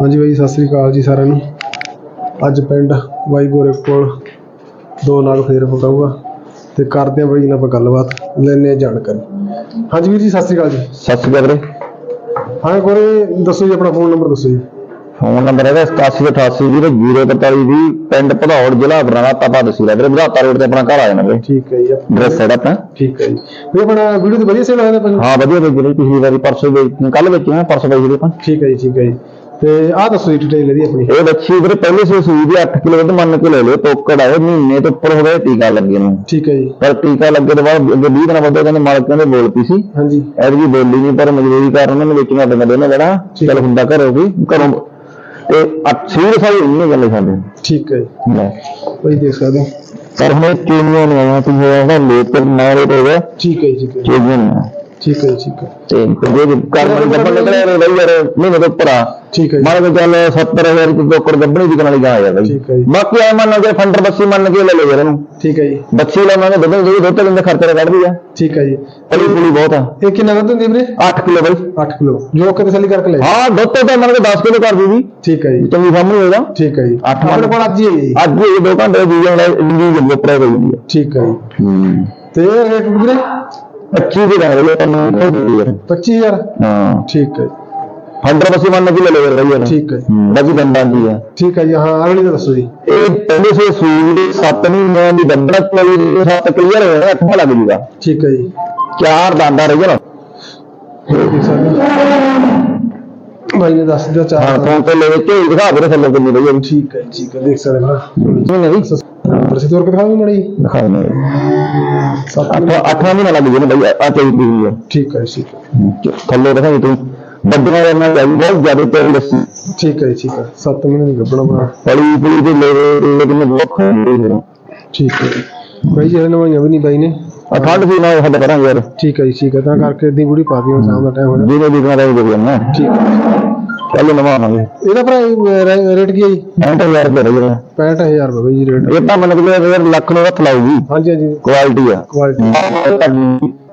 ਹਾਂਜੀ ਬਾਈ ਸਤਿ ਸ੍ਰੀ ਅਕਾਲ ਜੀ ਸਾਰਿਆਂ ਨੂੰ। ਅੱਜ ਪਿੰਡ ਬਾਈ ਗੋਰੇ ਕੋਲ ਦੋ ਨਾਗ ਫੇਰ ਪਕਾਊਗਾ ਤੇ ਕਰਦੇ ਆ ਬਾਈ ਇਹਨਾਂ ਆਪਾਂ ਗੱਲਬਾਤ ਲੈਣੇ ਆ ਜਾਣਕਾਰੀ। ਹਾਂਜੀ ਵੀਰ ਜੀ ਸਤਿ ਸ੍ਰੀ ਅਕਾਲ ਜੀ। ਸਤਿ ਸ਼੍ਰੀ ਅਕਾਲ ਵੀਰੇ। ਹਾਂ ਗੋਰੇ ਦੱਸੋ ਜੀ ਆਪਣਾ ਫੋਨ ਨੰਬਰ ਦੱਸੋ ਜੀ। ਫੋਨ ਨੰਬਰ ਹੈਗਾ 8788 ਦੀ ਪਿੰਡ ਭਦੌੜ ਜ਼ਿਲ੍ਹਾ ਬਰਨਾਲਾ ਤਪਾ ਹੈ ਵੀਰੇ ਬਧਾਤਾ ਰੋਡ ਤੇ ਆਪਣਾ ਘਰ ਆ ਜਾਣਾ ਵੀਰੇ। ਠੀਕ ਹੈ ਜੀ ਐਡਰੈਸ ਹੈ। ਆਪਣਾ ਠੀਕ ਹੈ ਜੀ। ਵੀ ਆਪਣਾ ਵੀਡੀਓ ਤੇ ਵਧੀਆ ਸੇਲ ਹੋਇਆ ਆਪਾਂ ਹਾਂ ਵਧੀਆ ਵੀਰੇ ਪਿਛਲੀ ਵਾਰੀ ਪਰਸੋਂ ਕੱਲ ਵੇਚੀ ਨਾ ਪਰਸੋਂ ਵੇਚੀ ਆਪਾਂ। ਠੀਕ ਹੈ ਜੀ ਠੀਕ ਹੈ ਜੀ। ਤੇ ਆਹ ਦੱਸੋ ਜੀ ਡਿਟੇਲ ਇਹਦੀ ਆਪਣੀ। ਇਹ ਬੱਚੀ ਵੀਰੇ ਪਹਿਲੇ ਸੇ ਸੂਈ ਦੀ 8 ਕਿਲੋ ਦੁੱਧ ਮੰਨ ਕੇ ਲੈ ਲਿਓ ਟੋਕੜ ਆਏ ਮਹੀਨੇ ਤੋਂ ਉੱਪਰ ਹੋ ਗਏ ਟੀਕਾ ਲੱਗੇ ਨੂੰ। ਠੀਕ ਹੈ ਜੀ। ਪਰ ਟੀਕਾ ਲੱਗੇ ਤੋਂ ਬਾਅਦ ਅੱਗੇ 20 ਦਿਨਾਂ ਬਾਅਦ ਕਹਿੰਦੇ ਮਾਲਕ ਕਹਿੰਦੇ ਬੋਲ ਪਈ ਸੀ। ਹਾਂਜੀ। ਐਤਕੀ ਬੋਲੀ ਨਹੀਂ ਪਰ ਮਜਬੂਰੀ ਕਾਰਨ ਉਹਨਾਂ ਨੇ ਵੇਚਣਾ ਪੈਂਦਾ ਦੋਨੇ ਜਿਹੜਾ ਠੀਕ। ਚੱਲ ਹੁੰਦਾ ਘਰੋਂ ਵੀ ਘਰੋਂ ਤੇ ਸੀਰ ਸਾਈ ਨਹੀਂ ਗੱਲ ਸਾਡੇ। ਠੀਕ ਹੈ ਜੀ। ਬਾਈ ਦੇਖ ਸਕਦੇ ਹੋ। ਪਰ ਹੁਣ ਚੇਂਜੀਆਂ ਨਹੀਂ ਆਇਆ ਤੂੰ ਲੇਟਰ ਨਾਲੇ ਤੇ ਹੋਇਆ ਠੀਕ ਹੈ ਜੀ ਠੀਕ ਹੈ। ਠੀਕ ਹੈ ਜੀ, ਠੀਕ ਹੈ। ਤੇ ਜੇ ਕਰ ਮਨ ਜੱਪਣ ਨਿਕਲਿਆ ਰੇ ਬਈ ਯਾਰ ਮਹੀਨੇ ਤੋਂ ਉੱਪਰ ਆ। ਠੀਕ ਹੈ ਜੀ, ਮਾਰੇ ਚੱਲ 70000 ਦੀ ਟੋਕਰ ਗੱਬਣੀ ਦੀ ਕਨਾਲੀ ਗਾ ਯਾਰ ਬਈ। ਠੀਕ ਹੈ ਜੀ। ਬਾਕੀ ਆ ਮੰਨ ਕੇ ਫੰਡਰ ਬੱਸੀ ਮੰਨ ਕੇ ਲੈ ਲੈ ਯਾਰ ਇਹਨੂੰ। ਠੀਕ ਹੈ ਜੀ। ਬੱਚੀ ਲਾਉਣਾ ਦੁੱਧ ਜਿਹੜੀ ਦੁੱਧ ਲੈਂਦੇ ਖਰਚਾ ਤਾਂ ਕੱਢਦੀ ਆ। ਠੀਕ ਹੈ ਜੀ। ਪਲੀ ਪੁਲੀ ਬਹੁਤ ਆ। ਇਹ ਕਿੰਨਾ ਦੁੱਧ ਦਿੰਦੀ ਵੀਰੇ? 8 ਕਿਲੋ ਬਈ। 8 ਕਿਲੋ। ਜੋ ਕਿ ਤਸੱਲੀ ਕਰਕੇ ਲੈ ਹਾਂ ਦੁੱਧ ਤਾਂ ਮੰਨ ਕੇ 10 ਕਿਲੋ ਕਰ ਦੂਗੀ ਠੀਕ ਹੈ ਜੀ। ਚੰਗੀ ਸਾਹਮਣੇ ਹੋਏਗਾ। ਠੀਕ ਹੈ ਜੀ। ਆਪਣੇ ਕੋਲ ਅੱਜ ਹੀ ਹੈ ਜੀ। ਅੱਜ ਇਹ ਦੋ ਘੰਟੇ ਦੀ ਇੰਡੀ ਜੰਮ ਉੱਪਰ ਗਈ ਹੈ ਠੀਕ ਹੈ ਜੀ। ਹੂੰ। ਤੇ ਰੇਟ ਵੀਰੇ? 25 ਦੀ ਰਹਿ ਗਈ ਤੁਹਾਨੂੰ 25000 ਹਾਂ ਠੀਕ ਹੈ ਬੱਸੀ ਮੰਨ ਕੇ ਲੈ ਲੈ ਯਾਰ ਬਈ ਠੀਕ ਹੈ ਹੂੰ ਬਾਕੀ ਦੰਦਾਂ ਦੀ ਆ ਠੀਕ ਹੈ ਜੀ ਹਾਂ ਅਗਲੀ ਦਾ ਦੱਸੋ ਜੀ ਇਹ ਪਹਿਲੇ ਸੇ ਦੇ 7 ਮਹੀਨਿਆਂ ਦੀ ਦੰਦਾਂ ਚਲੀ ਦੀ 7 ਕਲੀਅਰ ਹੋਇਆ ਅੱਠਵਾਂ ਲੱਗ ਜੂਗਾ ਠੀਕ ਹੈ ਜੀ ਚਾਰ ਦੰਦਾਂ ਰਹਿ ਜਾਣ ਸਕਦੇ ਹੋ। ਬਾਈ ਨੇ ਦੱਸ ਦਿਓ ਹਾਂ ਚਾਰ ਫੋਨ ਤੇ ਲੈ ਕੇ ਦਿਖਾ ਵੀਰੇ ਥੱਲੇ ਕਿੰਨੀ ਰਹੀ ਹੈ ਠੀਕ ਹੈ ਜੀ, ਠੀਕ ਹੈ ਦੇਖ ਸਕਦੇ ਹੋ ਨਹੀਂ ਨਹੀਂ ਪ੍ਰਸਿੱਧ ਹੋਰ ਕਿਥਾ ਵੀ ਮੜੀ ਦਿਖਾ ਸੱਤ ਅੱਠਵਾਂ ਅੱਠਵਾਂ ਮਹੀਨਾ ਲੱਗ ਜੂ ਨਾ ਬਈ ਆ ਹੈ ਠੀਕ ਹੈ ਠੀਕ ਹੈ। ਥੱਲੇ ਦਿਖਾਈ ਤੂੰ। ਵੱਡੀਆਂ ਦੇ ਨਾਲ ਜਾਈ ਬਹੁਤ ਜ਼ਿਆਦਾ ਤੇਲ ਦੱਸੀ ਠੀਕ ਹੈ ਠੀਕ ਹੈ। 7 ਮਹੀਨੇ ਦੀ ਗੱਭਣਾ ਬਣਾ ਪੜੀ ਪੜੀ ਦੇ ਲੈ ਲੇਕਿਨ ਖੰਡੇ ਠੀਕ ਹੈ। ਬਾਈ ਜੀ ਨਵਾਈਆਂ ਵੀ ਨਹੀਂ ਬਾਈ ਨੇ। ਆ ਠੰਡ ਸੀ ਨਾ ਸਾਡੇ ਕਰਾਂ ਯਾਰ। ਠੀਕ ਹੈ ਜੀ ਠੀਕ ਹੈ। ਤਾਂ ਕਰਕੇ ਇਦਾਂ ਬੁੜੀ ਪਾ ਦਿਓ ਸ਼ਾਮ ਦਾ ਟਾਈਮ ਹੋਇਆ ਜਿਹਨੇ ਵੀ ਕਰਾਂ ਦੇ ਦੇ ਨਾ। ਠੀਕ ਹੈ। ਚੱਲ ਨਵਾਂ ਆਵਾਂਗੇ ਇਹਦਾ ਭਰਾ ਰੇਟ ਕੀ ਹੈ ਜੀ? ਐਂਟ ਯਾਰ ਦੇ ਰਿਹਾ 65000 ਰੁਪਏ ਜੀ ਰੇਟ। ਇਹ ਤਾਂ ਮਨ ਕਿ ਯਾਰ ਲੱਖ ਨੂੰ ਹੱਥ ਲਾਊਗੀ। ਹਾਂਜੀ ਹਾਂਜੀ। ਕੁਆਲਿਟੀ ਆ। ਕੁਆਲਿਟੀ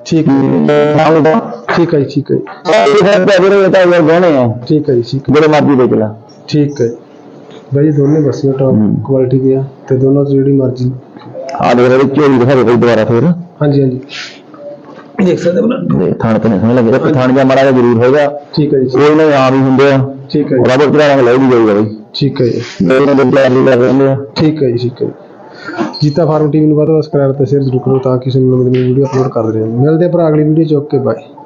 ਠੀਕ ਹੈ ਦਾ। ਠੀਕ ਹੈ ਠੀਕ ਹੈ ਇਹ ਹੈ ਇਹ ਤਾਂ ਯਾਰ ਗਹਿਣੇ ਆ। ਠੀਕ ਹੈ ਠੀਕ ਹੈ। ਜਿਹੜੇ ਮਰਜ਼ੀ ਦੇਖ ਲੈ। ਠੀਕ ਹੈ ਬਾਈ ਦੋਨੇ ਬੱਸੀਆਂ ਟੌਪ। ਕੁਆਲਿਟੀ ਦੀਆਂ ਤੇ ਦੋਨੋਂ ਜਿਹੜੀ ਮਰਜ਼ੀ। ਆ ਦੇਖ ਰਹੇ ਝੋਲੀ ਦਿਖਾ ਦੇ ਦੁਬਾਰਾ ਫੇਰ। ਹਾਂਜੀ ਹਾਂਜੀ। ਦੇਖ ਸਕਦੇ ਹੋ ਨਾ ਦੇ ਥਾਣ ਤੇ ਨਹੀਂ ਸਮਝ ਲੱਗੇ। ਤੇ ਥਾਣ ਜਾਂ ਮਾੜਾ ਜਿਹਾ ਜ਼ਰੂਰ ਹੋਏਗਾ। ਠੀਕ ਹੈ ਜੀ। ਕੋਈ ਨਾ ਆਮ ਹੀ ਹੁੰਦੇ ਆ। ਠੀਕ ਹੈ ਜੀ। ਰਬੜ ਕਿਹੜਾ ਰੰਗ ਲੈ ਵੀ ਜਾਊਗਾ ਬਈ। ਠੀਕ ਹੈ ਜੀ। ਮੇਰੇ ਦੇ ਆ। ਠੀਕ ਹੈ ਜੀ ਠੀਕ ਹੈ ਜੀ। ਜੀਤਾ ਫਾਰਮ ਟੀਵੀ ਨੂੰ ਵੱਧ ਤੋਂ ਵੱਧ ਸਬਸਕ੍ਰਾਈਬ ਤੇ ਸ਼ੇਅਰ ਜ਼ਰੂਰ ਕਰੋ ਤਾਂ ਕਿ ਸਾਨੂੰ ਨਵੀਂ ਨਵੀਂ ਵੀਡੀਓ ਅਪਲੋਡ ਕਰਦੇ ਰਹੀਏ ਮਿਲਦੇ ਭਰਾ ਅਗਲੀ ਵੀਡੀਓ ਚ। Okay bye.